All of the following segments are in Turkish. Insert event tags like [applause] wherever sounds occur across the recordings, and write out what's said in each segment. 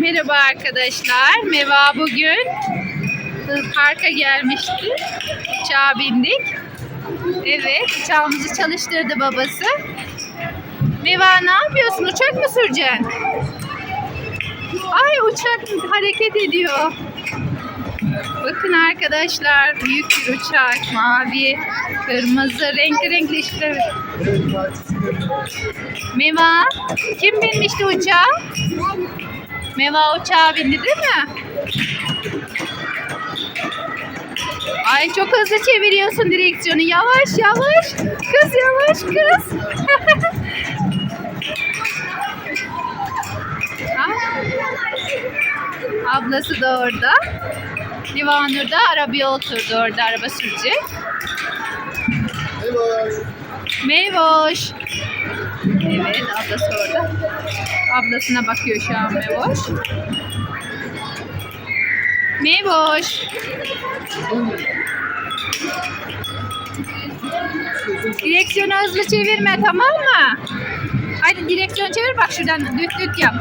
Merhaba arkadaşlar. Meva bugün parka gelmişti. Uçağa bindik. Evet, uçağımızı çalıştırdı babası. Meva ne yapıyorsun? Uçak mı süreceksin? Ay uçak hareket ediyor. Bakın arkadaşlar büyük bir uçak. Mavi, kırmızı, renkli renkli ışıklar. Meva, kim binmişti uçağa? Meva uçağa bindi değil mi? Ay çok hızlı çeviriyorsun direksiyonu. Yavaş yavaş. Kız yavaş kız. [laughs] Ablası da orada. Livanur da arabaya oturdu orada araba sürecek. Mevoş. Evet ablası orada. Ablasına bakıyor şu an Mevoş. Mevoş. Direksiyonu hızlı çevirme tamam mı? Hadi direksiyon çevir bak şuradan düt düt yap.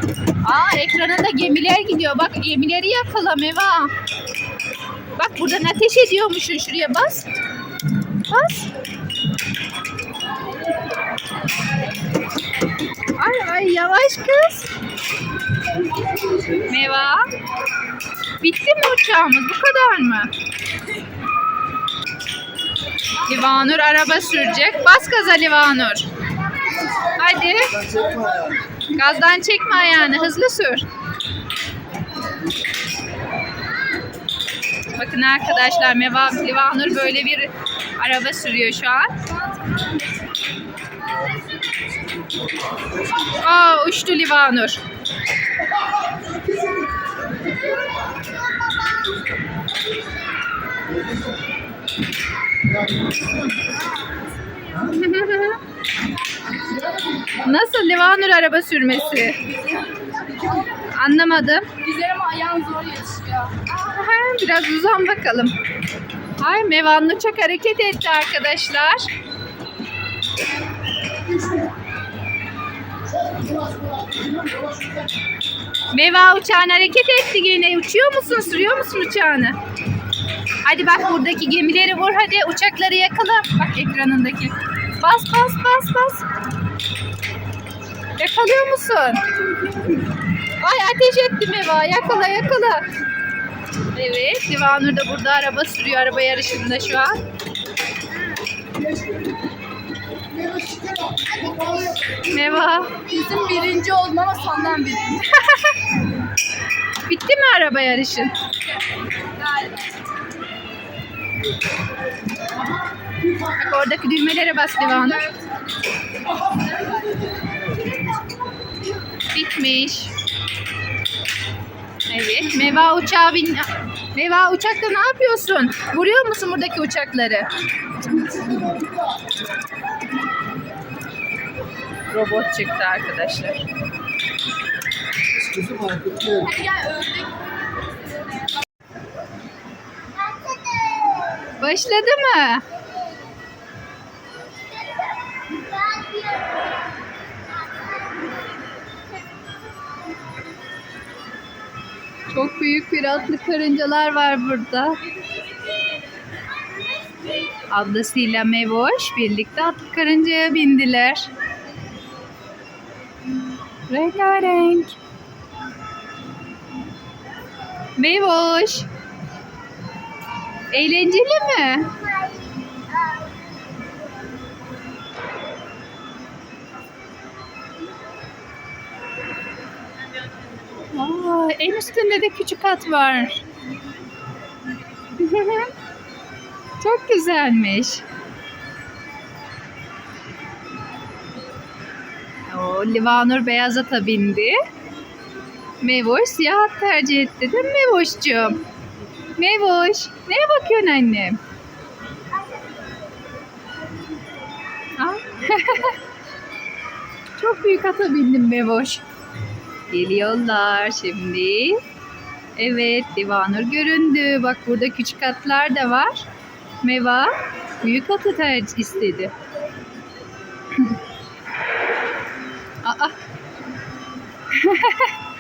Aa ekranında gemiler gidiyor. Bak gemileri yakala Meva. Bak buradan ateş ediyormuşsun şuraya bas. Bas. Yavaş kız. Meva. Bitti mi uçağımız? Bu kadar mı? Livanur araba sürecek. Bas gaza Livanur. Hadi. Gazdan çekme ayağını. Hızlı sür. Bakın arkadaşlar Meva Livanur böyle bir araba sürüyor şu an. Aa uçtu Livanur. [laughs] Nasıl Livanur araba sürmesi? Anlamadım. Güzel ama ayağın zor yetişiyor. Biraz uzan bakalım. Ay Mevanlı çok hareket etti arkadaşlar. Meva uçağın hareket etti yine. Uçuyor musun? Sürüyor musun uçağını? Hadi bak buradaki gemileri vur hadi. Uçakları yakala. Bak ekranındaki. Bas bas bas bas. Yakalıyor musun? Ay ateş etti Meva. Yakala yakala. Evet, Divanur da burada araba sürüyor. Araba yarışında şu an. Meva, Bizim birinci oldum ama sondan birinci. [laughs] bitti mi araba yarışın? Bak oradaki düğmelere bas Divanur. Bitmiş. Evet, Meva uçağa bin... Meva uçakta ne yapıyorsun? Vuruyor musun buradaki uçakları? Robot çıktı arkadaşlar. Başladı mı? Çok büyük bir atlı karıncalar var burada. Ablasıyla Mevoş birlikte atlı karıncaya bindiler. Rengarenk. Mevoş. Eğlenceli mi? Aa, en üstünde de küçük at var. [laughs] Çok güzelmiş. O Livanur beyaz ata bindi. Mevoş siyah tercih etti değil mi Mevoş'cum? Mevoş, neye bakıyorsun annem? Aa, [laughs] Çok büyük ata bindim Mevoş. Geliyorlar şimdi. Evet, Divanur göründü. Bak burada küçük atlar da var. Meva büyük atı tercih istedi. [laughs] Aa. [laughs]